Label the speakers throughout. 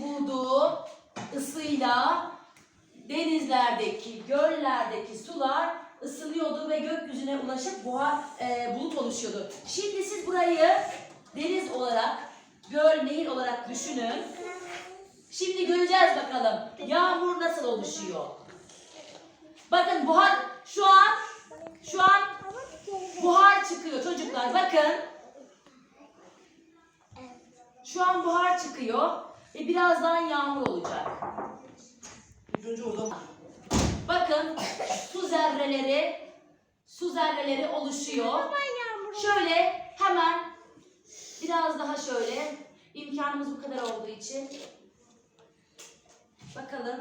Speaker 1: bulduğu ısıyla denizlerdeki, göllerdeki sular ısınıyordu ve gökyüzüne ulaşıp buhar, e, bulut oluşuyordu. Şimdi siz burayı deniz olarak, göl, nehir olarak düşünün. Şimdi göreceğiz bakalım yağmur nasıl oluşuyor. Bakın buhar şu an şu an
Speaker 2: buhar
Speaker 1: çıkıyor çocuklar bakın. Şu an buhar çıkıyor ve birazdan yağmur olacak. İlk önce o zaman Bakın su zerreleri su zerreleri oluşuyor. Şöyle hemen biraz daha şöyle imkanımız bu kadar olduğu için bakalım.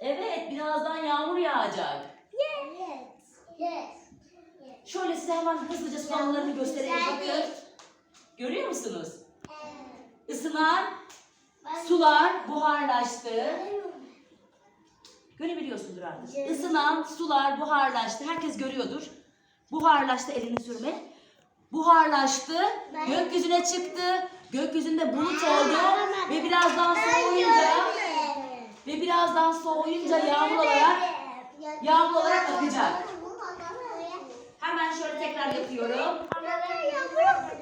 Speaker 1: Evet birazdan yağmur yağacak. Şöyle size hemen hızlıca su damlalarını göstereyim bakın. Görüyor musunuz? Isınan
Speaker 3: sular
Speaker 1: buharlaştı. Görebiliyorsundur artık. Isınan sular buharlaştı. Herkes görüyordur. Buharlaştı elini sürme. Buharlaştı.
Speaker 2: Gökyüzüne
Speaker 1: çıktı. Gökyüzünde bulut oldu. Ve birazdan soğuyunca ve birazdan soğuyunca yağmur olarak
Speaker 2: yağmur olarak akacak.
Speaker 1: Hemen şöyle tekrar yapıyorum.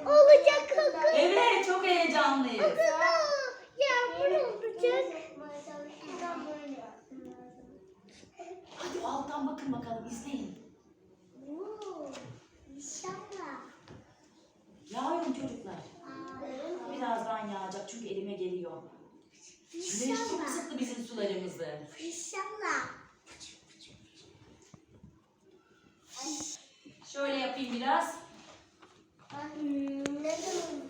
Speaker 3: Olacak. Evet çok
Speaker 1: heyecanlıyız.
Speaker 3: Yağmur olacak.
Speaker 1: Hadi alttan bakın bakalım izleyin.
Speaker 2: İnşallah.
Speaker 1: Yağıyor çocuklar? Birazdan yağacak çünkü elime geliyor.
Speaker 2: Güneş çok ısıttı
Speaker 1: bizim sularımızı.
Speaker 2: İnşallah.
Speaker 1: Şöyle yapayım biraz.
Speaker 2: Ne zaman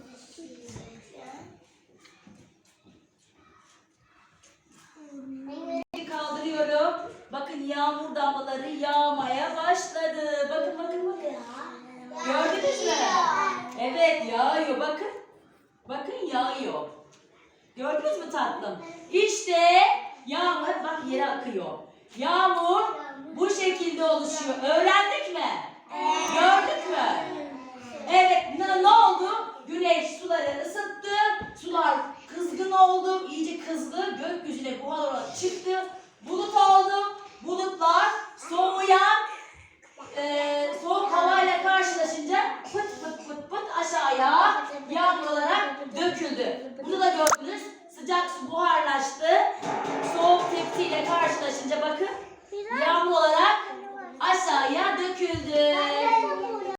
Speaker 1: Bakın yağmur damlaları yağmaya başladı. Bakın bakın bakın.
Speaker 3: Gördünüz mü? Evet
Speaker 1: yağıyor bakın. Bakın yağıyor. Gördünüz mü tatlım? İşte yağmur bak yere akıyor. Yağmur
Speaker 3: bu şekilde oluşuyor.
Speaker 1: Öğrendik mi?
Speaker 2: Gördük mü?
Speaker 3: Evet ne, ne oldu?
Speaker 1: Güneş suları ısıttı. Sular kızgın oldu. İyice kızdı. Gökyüzüne buhar olarak çıktı. gördünüz. Sıcak su buharlaştı. Soğuk tepsiyle karşılaşınca bakın